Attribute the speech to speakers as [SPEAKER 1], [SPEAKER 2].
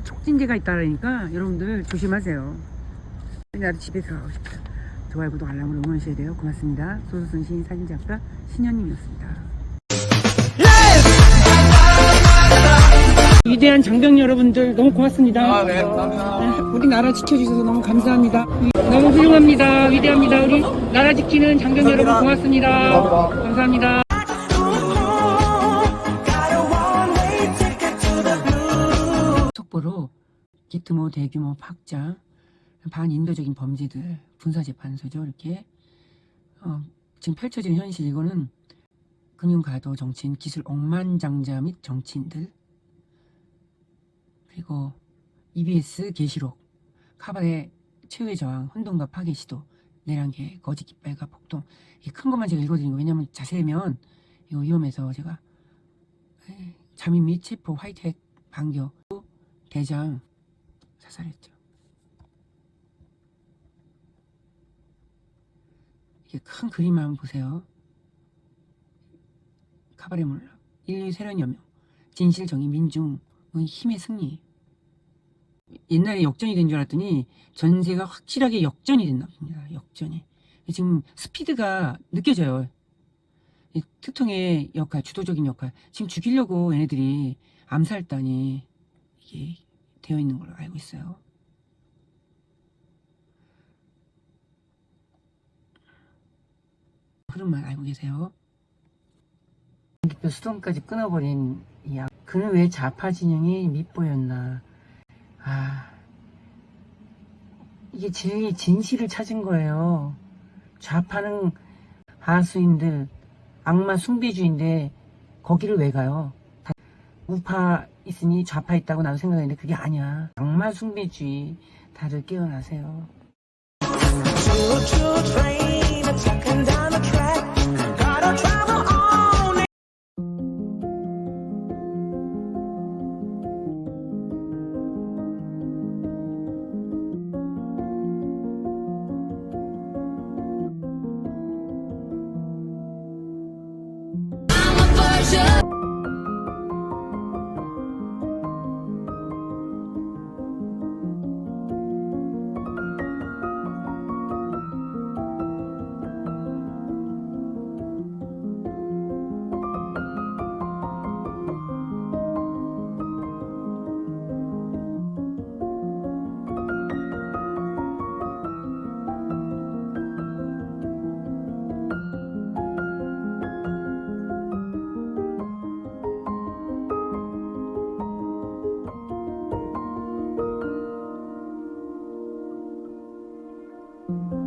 [SPEAKER 1] 촉진제가 있다라니까 여러분들 조심하세요. 나도 집에 들어가고 싶다. 좋아요, 구독, 알람을 응원하셔야 돼요. 고맙습니다. 소수순신 사진작가 신현님이었습니다. 위대한 장병 여러분들 너무 고맙습니다.
[SPEAKER 2] 아, 네, 감사합니다.
[SPEAKER 1] 우리 나라 지켜주셔서 너무 감사합니다. 너무 훌륭합니다. 위대합니다. 우리 나라 지키는 장병 여러분 고맙습니다. 감사합니다. 기트모 대규모 fak자 반인도적인 범죄들 군사재판소죠 이렇게. 어, 지금 펼쳐지는 현실 이거는 금융가도 정치인 기술 억만장자 및 정치인들 그리고 EBS 게시록 카바의 최후의 저항 혼돈과 파괴 시도 내란계 거짓 깃발과 폭동. 이큰 것만 제가 읽어드린 거 왜냐면 자세히면 이거 위험해서 제가 잠입 및 체포 화이트핵 반격 대장 사살했죠. 이게 큰 그림 한번 보세요. 카바레 몰락, 인류 세련 여명, 진실 정의 민중의 힘의 승리. 옛날에 역전이 된 줄 알았더니 전세가 확실하게 역전이 됐나 봅니다. 역전이. 지금 스피드가 느껴져요. 이 특통의 역할, 주도적인 역할. 지금 죽이려고 얘네들이 암살단이 이게 되어 있는 걸로 알고 있어요. 그런만 알고 계세요. 그 수동까지 끊어버린 이 악. 그는 왜 좌파 진영이 밑보였나. 아, 이게 진리 진실을 찾은 거예요. 좌파는 하수인들, 악마 숭배주의인데 거기를 왜 가요? 다 우파 있으니 좌파 있다고 나도 생각했는데 그게 아니야. 악마 숭배주의. 다들 깨어나세요.
[SPEAKER 3] 아